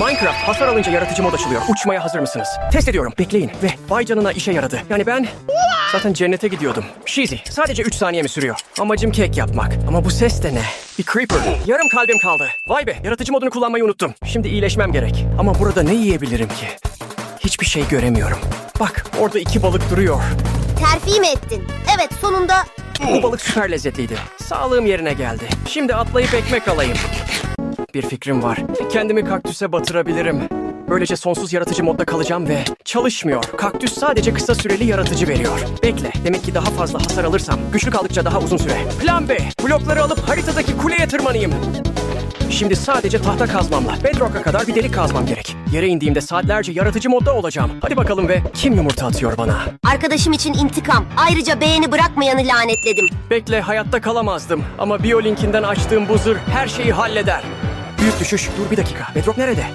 Minecraft hasar alınca yaratıcı mod açılıyor. Uçmaya hazır mısınız? Test ediyorum. Bekleyin. Ve vay canına işe yaradı. Yani ben zaten cennete gidiyordum. Cheesy. Sadece 3 saniye mi sürüyor? Amacım kek yapmak. Ama bu ses de ne? Bir creeper. Yarım kalbim kaldı. Vay be yaratıcı modunu kullanmayı unuttum. Şimdi iyileşmem gerek. Ama burada ne yiyebilirim ki? Hiçbir şey göremiyorum. Bak orada iki balık duruyor. Terfi mi ettin? Evet sonunda Bu balık süper lezzetliydi. Sağlığım yerine geldi. Şimdi atlayıp ekmek alayım. Bir fikrim var. Kendimi kaktüse batırabilirim. Böylece sonsuz yaratıcı modda kalacağım ve çalışmıyor. Kaktüs sadece kısa süreli yaratıcı veriyor. Bekle. Demek ki daha fazla hasar alırsam güçlü kaldıkça daha uzun süre. Plan B. Blokları alıp haritadaki kuleye tırmanayım. Şimdi sadece tahta kazmamla Bedrock'a kadar bir delik kazmam gerek. Yere indiğimde saatlerce yaratıcı modda olacağım. Hadi bakalım ve kim yumurta atıyor bana? arkadaşım için intikam. Ayrıca beğeni bırakmayanı lanetledim. Bekle hayatta kalamazdım ama Biolinkinden açtığım bu zırh her şeyi halleder. Büyük düşüş. Dur bir dakika. Bedrock nerede?